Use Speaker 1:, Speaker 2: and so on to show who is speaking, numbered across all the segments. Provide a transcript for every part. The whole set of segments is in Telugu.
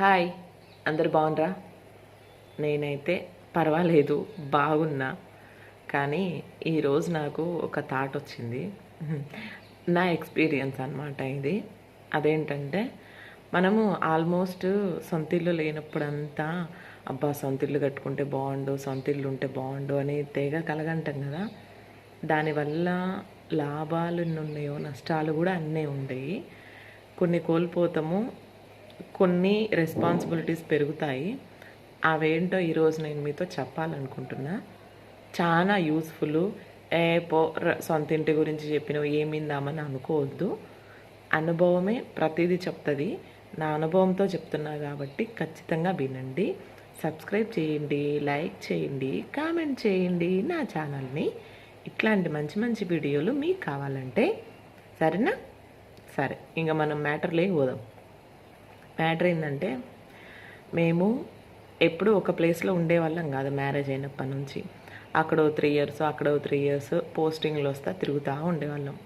Speaker 1: హాయ్ అందరు బాగుండ్రా? నేనైతే పర్వాలేదు బాగున్నా. కానీ ఈరోజు నాకు ఒక థాట్ వచ్చింది. నా ఎక్స్పీరియన్స్ అనమాట ఇది. అదేంటంటే మనము ఆల్మోస్ట్ సొంత ఇల్లు లేనప్పుడంతా అబ్బా సొంత ఇల్లు కట్టుకుంటే బాగుండు సొంత ఇల్లు ఉంటే బాగుండు అని తెగ కలగంటాం కదా. దానివల్ల లాభాలు ఎన్ని ఉన్నాయో నష్టాలు కూడా అన్నీ ఉండేవి కొన్ని కోల్పోతాము కొన్ని రెస్పాన్సిబిలిటీస్ పెరుగుతాయి. అవేంటో ఈరోజు నేను మీతో చెప్పాలనుకుంటున్నా. చాలా యూస్ఫుల్ ఏ పో సొంత ఇంటి గురించి చెప్పినవి ఏమిందామని అనుకోవద్దు. అనుభవమే ప్రతిదీ చెప్తుంది. నా అనుభవంతో చెప్తున్నా కాబట్టి ఖచ్చితంగా వినండి. సబ్స్క్రైబ్ చేయండి లైక్ చేయండి కామెంట్ చేయండి నా ఛానల్ని. ఇట్లాంటి మంచి మంచి వీడియోలు మీకు కావాలంటే సరేనా? సరే ఇంకా మనం మ్యాటర్లే పోదాం. మ్యాటర్ ఏంటంటే మేము ఎప్పుడు ఒక ప్లేస్లో ఉండేవాళ్ళం కాదు మ్యారేజ్ అయినప్పటి నుంచి. అక్కడో త్రీ ఇయర్స్ అక్కడో త్రీ ఇయర్స్ పోస్టింగ్లు వస్తా తిరుగుతూ ఉండేవాళ్ళం.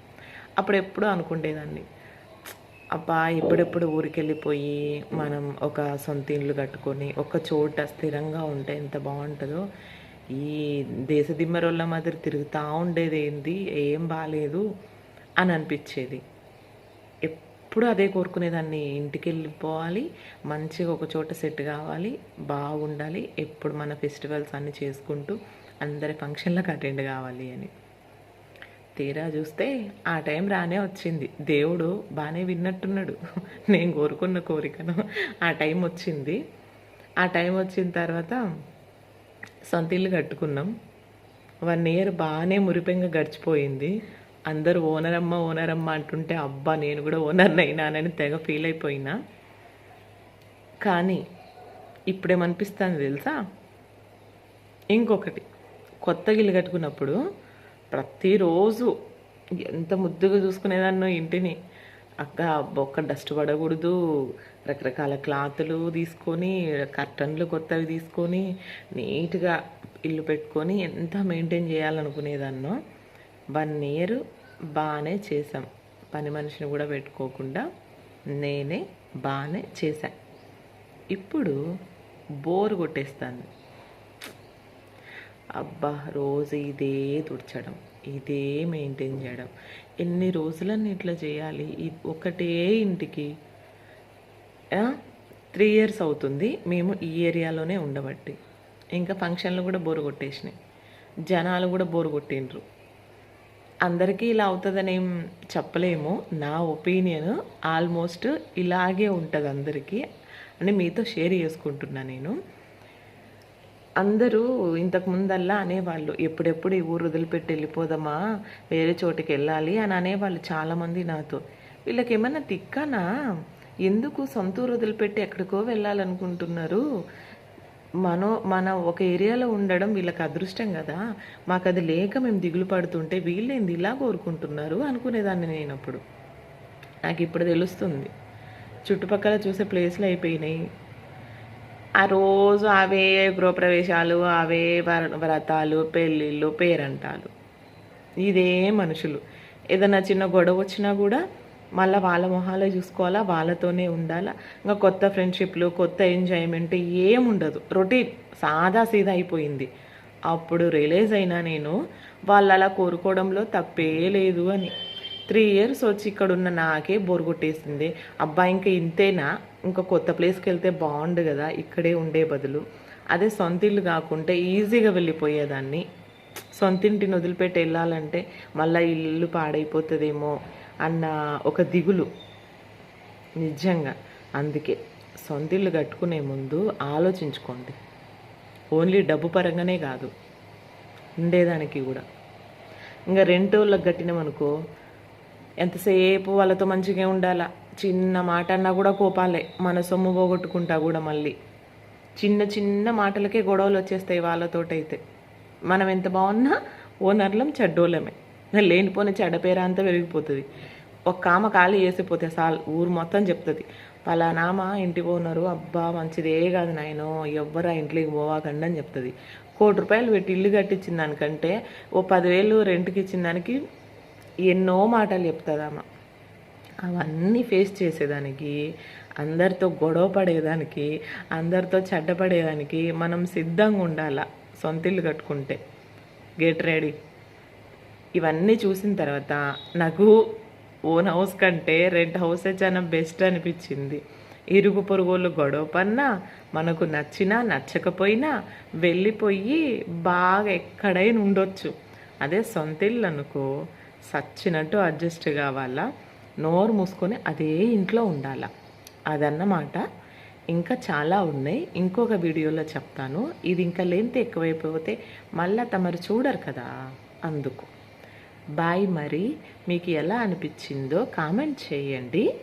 Speaker 1: అప్పుడు ఎప్పుడు అనుకుండేదాన్ని. అబ్బా ఎప్పుడెప్పుడు ఊరికి వెళ్ళిపోయి మనం ఒక సొంత ఇండ్లు కట్టుకొని ఒక చోట స్థిరంగా ఉంటే ఎంత బాగుంటుందో. ఈ దేశ దిమ్మరోళ్ళ మాదిరి తిరుగుతూ ఉండేది ఏంది ఏం బాగాలేదు అని అనిపించేది. ఎప్పుడు అదే కోరుకునేదాన్ని. ఇంటికి వెళ్ళిపోవాలి మంచిగా ఒక చోట సెట్ కావాలి బాగుండాలి ఎప్పుడు మన ఫెస్టివల్స్ అన్నీ చేసుకుంటూ అందరి ఫంక్షన్లకు అటెండ్ కావాలి అని. తీరా చూస్తే ఆ టైం రానే వచ్చింది. దేవుడు బాగానే విన్నట్టున్నాడు. నేను కోరుకున్న కోరికను. ఆ టైం వచ్చింది. ఆ టైం వచ్చిన తర్వాత సొంత ఇల్లు కట్టుకున్నాం. వన్ ఇయర్ బాగానే మురిపెంగా గడిచిపోయింది. అందరూ ఓనర్ అమ్మ ఓనర్ అమ్మ అంటుంటే అబ్బా నేను కూడా ఓనర్ అయినానని తెగ ఫీల్ అయిపోయినా. కానీ ఇప్పుడేమనిపిస్తుంది తెలుసా? ఇంకొకటి కొత్త ఇల్లు కట్టుకున్నప్పుడు ప్రతిరోజు ఎంత ముద్దుగా చూసుకునేదాన్నో ఇంటిని. అక్క ఒక్క డస్ట్ పడకూడదు. రకరకాల క్లాతులు తీసుకొని కర్టన్లు కొత్తవి తీసుకొని నీట్గా ఇల్లు పెట్టుకొని ఎంత మెయింటైన్ చేయాలనుకునేదాన్నో. వన్ ఇయర్ బాగానే చేసాం పని మనిషిని కూడా పెట్టుకోకుండా నేనే బాగానే చేశాను ఇప్పుడు బోర్ కొట్టేస్తాను అబ్బా రోజు ఇదే తుడచడం ఇదే మెయింటైన్ చేయడం. ఎన్ని రోజులన్నీ ఇట్లా చేయాలి? ఒకటే ఇంటికి త్రీ ఇయర్స్ అవుతుంది. మేము ఈ ఏరియాలోనే ఉండబట్టి. ఇంకా ఫంక్షన్లు కూడా బోరు కొట్టేసినాయి. జనాలు కూడా బోరు కొట్టిండ్రు. అందరికీ ఇలా అవుతుందనేం చెప్పలేము. నా ఒపీనియన్ ఆల్మోస్ట్ ఇలాగే ఉంటుంది అందరికీ. అని మీతో షేర్ చేసుకుంటున్నా నేను. అందరూ ఇంతకు ముందల్లా అనేవాళ్ళు ఎప్పుడెప్పుడు ఈ ఊరు వదిలిపెట్టి వెళ్ళిపోదామా? వేరే చోటికి వెళ్ళాలి అని అనేవాళ్ళు చాలామంది నాతో. వీళ్ళకి ఏమైనా తిక్కనా? ఎందుకు సొంత ఊరు వదిలిపెట్టి ఎక్కడికో వెళ్ళాలనుకుంటున్నారు? మనో మన ఒక ఏరియాలో ఉండడం వీళ్ళకి అదృష్టం కదా. మాకు అది లేక మేము దిగులు పడుతుంటే వీళ్ళేంది ఇలా కోరుకుంటున్నారు అనుకునేదాన్ని నేను అప్పుడు నాకు ఇప్పుడు తెలుస్తుంది. చుట్టుపక్కల చూసే ప్లేస్లు అయిపోయినాయి. ఆ రోజు అవే గృహప్రవేశాలు అవే వర వ్రతాలు పెళ్ళిళ్ళు పేరంటాలు. ఇదే మనుషులు. ఏదైనా చిన్న గొడవ వచ్చినా కూడా మళ్ళీ వాళ్ళ మొహాలే చూసుకోవాలా వాళ్ళతోనే ఉండాలా? ఇంకా కొత్త ఫ్రెండ్షిప్లు కొత్త ఎంజాయ్మెంట్ ఏముండదు. రొటీన్ సాదా సీదా అయిపోయింది. అప్పుడు రియలైజ్ అయినా నేను వాళ్ళు అలా కోరుకోవడంలో తప్పే లేదు అని. త్రీ ఇయర్స్ వచ్చి ఇక్కడ ఉన్న నాకే బోర్ కొట్టేసింది. అబ్బా ఇంకా ఇంతేనా? ఇంకా కొత్త ప్లేస్కి వెళ్తే బాగుండు కదా ఇక్కడే ఉండే బదులు. అదే సొంత ఇల్లు కాకుంటే ఈజీగా వెళ్ళిపోయేదాన్ని. సొంత ఇంటిని వదిలిపెట్టి వెళ్ళాలంటే మళ్ళీ ఇల్లు పాడైపోతుందేమో. అన్న ఒక దిగులు. నిజంగా. అందుకే సొంతిల్లు కట్టుకునే ముందు ఆలోచించుకోండి. ఓన్లీ డబ్బు పరంగానే కాదు. ఉండేదానికి కూడా. ఇంకా రెంట్ వాళ్ళకి కట్టినామనుకో ఎంతసేపు వాళ్ళతో మంచిగా ఉండాలా? చిన్న మాట అన్నా కూడా కోపాలే. మన సొమ్ము పోగొట్టుకుంటా కూడా మళ్ళీ. చిన్న చిన్న మాటలకే గొడవలు వచ్చేస్తాయి వాళ్ళతోటైతే. మనం ఎంత బాగున్నా ఓనర్లం చెడ్డోళ్ళమే. లేనిపోని చెడ్డ అంతా పెరిగిపోతుంది ఒక ఆమె ఖాళీ చేసిపోతే సాల్ ఊరు మొత్తం చెప్తుంది. పలానామ ఇంటి ఓనరు అబ్బా మంచిదే కాదు నాయనో ఎవ్వరు ఆ ఇంట్లోకి పోవాకండి అని చెప్తుంది. కోటి రూపాయలు పెట్టి ఇల్లు కట్టించిన దానికంటే ఓ పదివేలు రెంట్కి ఇచ్చిన దానికి ఎన్నో మాటలు చెప్తుంది ఆమె అవన్నీ ఫేస్ చేసేదానికి అందరితో గొడవ పడేదానికి అందరితో చెడ్డపడేదానికి మనం సిద్ధంగా ఉండాల సొంతిల్లు కట్టుకుంటే? గెట్ రెడీ ఇవన్నీ చూసిన తర్వాత నాకు ఓన్ హౌస్ కంటే రెంట్ హౌసే చాలా బెస్ట్ అనిపించింది. ఇరుగు పొరుగులు గొడవ పన్నా మనకు నచ్చినా నచ్చకపోయినా వెళ్ళిపోయి బాగా ఎక్కడైనా ఉండొచ్చు. అదే సొంత ఇల్లు అనుకో సచ్చినట్టు అడ్జస్ట్ కావాలా? నోరు మూసుకొని అదే ఇంట్లో ఉండాలా? అదన్నమాట. ఇంకా చాలా ఉన్నాయి. ఇంకొక వీడియోలో చెప్తాను. ఇది ఇంకా లెంత్ ఎక్కువైపోతే మళ్ళీ తమరు చూడరు కదా? అందుకు. బాయ్ మరి మీకు ఎలా అనిపించిందో కామెంట్ చేయండి.